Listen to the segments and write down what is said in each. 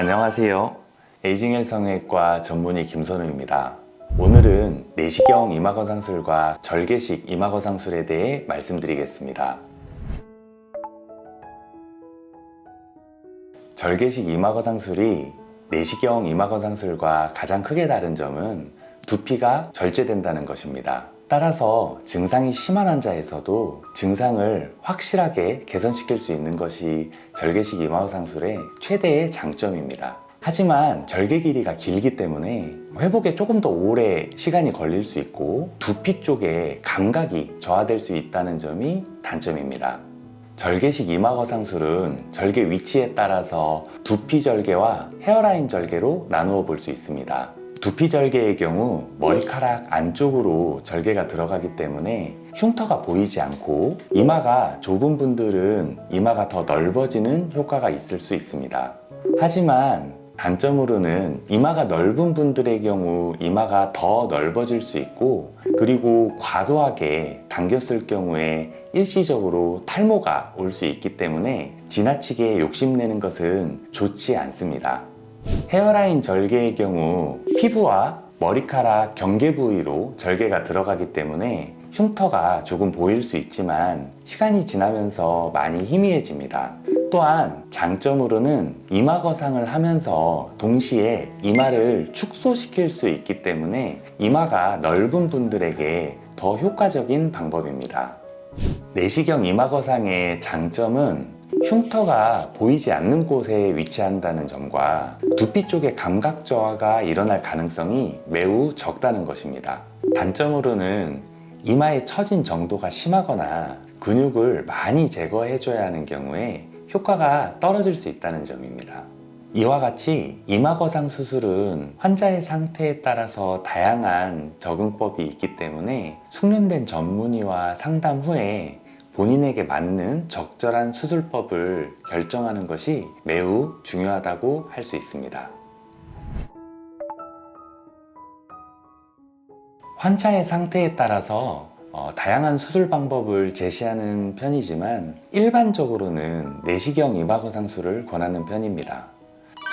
안녕하세요. 에이징 성형외과 전문의 김선우입니다. 오늘은 내시경 이마거상술과 절개식 이마거상술에 대해 말씀드리겠습니다. 절개식 이마거상술이 내시경 이마거상술과 가장 크게 다른 점은 두피가 절제된다는 것입니다. 따라서 증상이 심한 환자에서도 증상을 확실하게 개선시킬 수 있는 것이 절개식 이마거상술의 최대의 장점입니다. 하지만 절개 길이가 길기 때문에 회복에 조금 더 오래 시간이 걸릴 수 있고 두피 쪽에 감각이 저하될 수 있다는 점이 단점입니다. 절개식 이마거상술은 절개 위치에 따라서 두피 절개와 헤어라인 절개로 나누어 볼 수 있습니다. 두피 절개의 경우 머리카락 안쪽으로 절개가 들어가기 때문에 흉터가 보이지 않고 이마가 좁은 분들은 이마가 더 넓어지는 효과가 있을 수 있습니다. 하지만 단점으로는 이마가 넓은 분들의 경우 이마가 더 넓어질 수 있고 그리고 과도하게 당겼을 경우에 일시적으로 탈모가 올 수 있기 때문에 지나치게 욕심내는 것은 좋지 않습니다. 헤어라인 절개의 경우 피부와 머리카락 경계 부위로 절개가 들어가기 때문에 흉터가 조금 보일 수 있지만 시간이 지나면서 많이 희미해집니다. 또한 장점으로는 이마 거상을 하면서 동시에 이마를 축소시킬 수 있기 때문에 이마가 넓은 분들에게 더 효과적인 방법입니다. 내시경 이마 거상의 장점은 흉터가 보이지 않는 곳에 위치한다는 점과 두피 쪽에 감각 저하가 일어날 가능성이 매우 적다는 것입니다. 단점으로는 이마에 처진 정도가 심하거나 근육을 많이 제거해줘야 하는 경우에 효과가 떨어질 수 있다는 점입니다. 이와 같이 이마거상 수술은 환자의 상태에 따라서 다양한 적응법이 있기 때문에 숙련된 전문의와 상담 후에 본인에게 맞는 적절한 수술법을 결정하는 것이 매우 중요하다고 할 수 있습니다. 환자의 상태에 따라서 어, 다양한 수술 방법을 제시하는 편이지만 일반적으로는 내시경 이마거상술을 권하는 편입니다.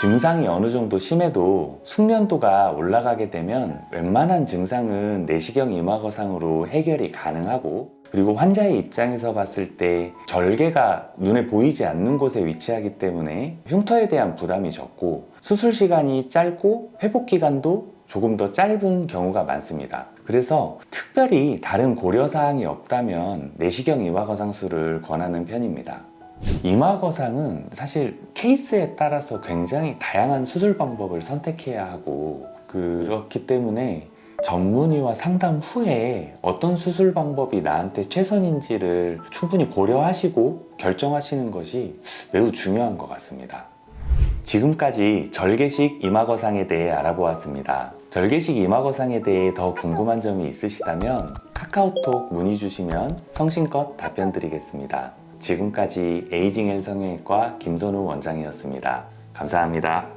증상이 어느 정도 심해도 숙련도가 올라가게 되면 웬만한 증상은 내시경 이마거상으로 해결이 가능하고 그리고 환자의 입장에서 봤을 때 절개가 눈에 보이지 않는 곳에 위치하기 때문에 흉터에 대한 부담이 적고 수술 시간이 짧고 회복 기간도 조금 더 짧은 경우가 많습니다. 그래서 특별히 다른 고려사항이 없다면 내시경 이마거상술을 권하는 편입니다. 이마거상은 사실 케이스에 따라서 굉장히 다양한 수술 방법을 선택해야 하고 그렇기 때문에 전문의와 상담 후에 어떤 수술 방법이 나한테 최선인지를 충분히 고려하시고 결정하시는 것이 매우 중요한 것 같습니다. 지금까지 절개식 이마거상에 대해 알아보았습니다. 절개식 이마거상에 대해 더 궁금한 점이 있으시다면 카카오톡 문의 주시면 성심껏 답변 드리겠습니다. 지금까지 에이징 헬 성형외과 김선우 원장이었습니다. 감사합니다.